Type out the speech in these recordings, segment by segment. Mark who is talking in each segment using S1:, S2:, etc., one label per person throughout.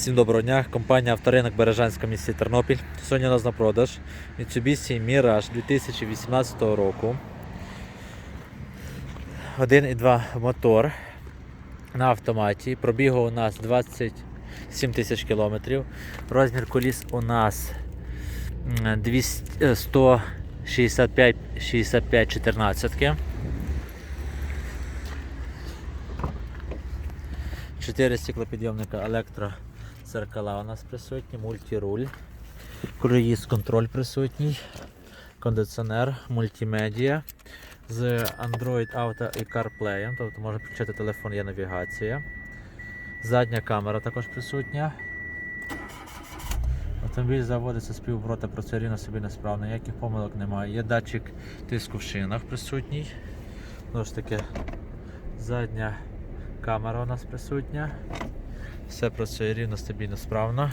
S1: Всім доброго дня. Компанія Авторинок Бережанська місті Тернопіль. Сьогодні у нас на продаж Mitsubishi Mirage 2018 року. 1,2 мотор на автоматі. Пробігу у нас 27 тисяч кілометрів. Розмір коліс у нас м, 200, е, 165 65 14. 4 стеклопідйомника електрозеркала у нас присутні, мультируль, круїз контроль присутній, кондиціонер, мультимедіа з Android Auto і CarPlay, тобто можна включити телефон, є навігація. Задня камера також присутня. Автомобіль заводиться з півоборота, працює рівно собі несправно, ніяких помилок немає. Є датчик тиску в шинах присутній. Знову ж таки, задня камера у нас присутня. Все працює рівно, стабільно, справно.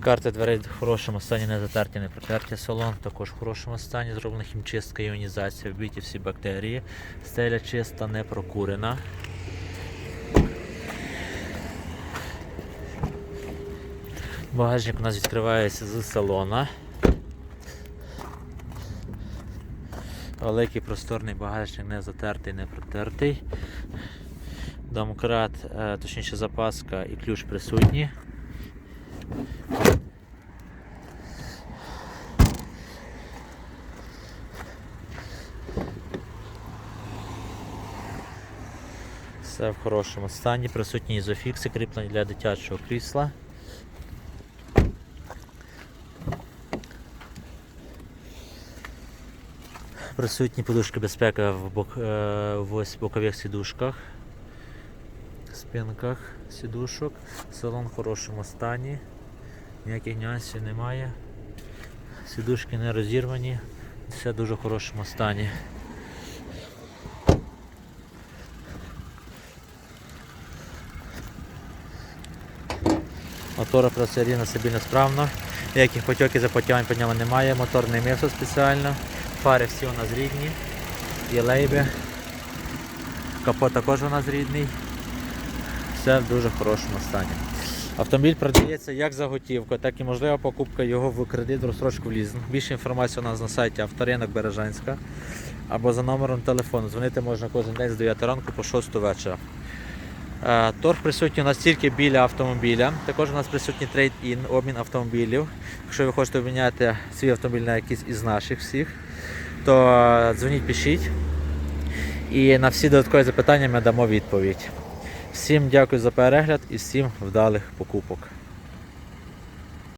S1: Карти дверей в хорошому стані, не затерті, не протерті. Салон також в хорошому стані, зроблена хімчистка, іонізація, вбиті всі бактерії. Стеля чиста, не прокурена. Багажник у нас відкривається з салона. Великий просторний багажник не затертий, не протертий. Домкрат, е, точніше запаска і ключ присутні. Все в хорошому стані. Присутні ізофікси, кріплені для дитячого крісла. Присутні подушки безпеки в, бок, е, в ось бокових сідушках, спинках сідушок. Салон в хорошому стані, ніяких нюансів немає. Сідушки не розірвані, все в дуже хорошому стані. Мотора працює рівно собі несправно. Ніяких потьоків запотівань по ньому немає, мотор не мився спеціально. Фари всі у нас рідні. Є лейби. Капот також у нас рідний. Все в дуже хорошому стані. Автомобіль продається як за готівку, так і можлива покупка його в кредит в розстрочку в лізинг. Більше інформації у нас на сайті Авторинок Бережанська або за номером телефону. Дзвонити можна кожен день з 9 ранку по 6 вечора. Е, Торг присутній у нас тільки біля автомобіля. Також у нас присутній трейд-ін, обмін автомобілів. Якщо ви хочете обміняти свій автомобіль на якийсь із наших всіх, то е, дзвоніть, пишіть. І на всі додаткові запитання ми дамо відповідь. Всім дякую за перегляд і всім вдалих покупок.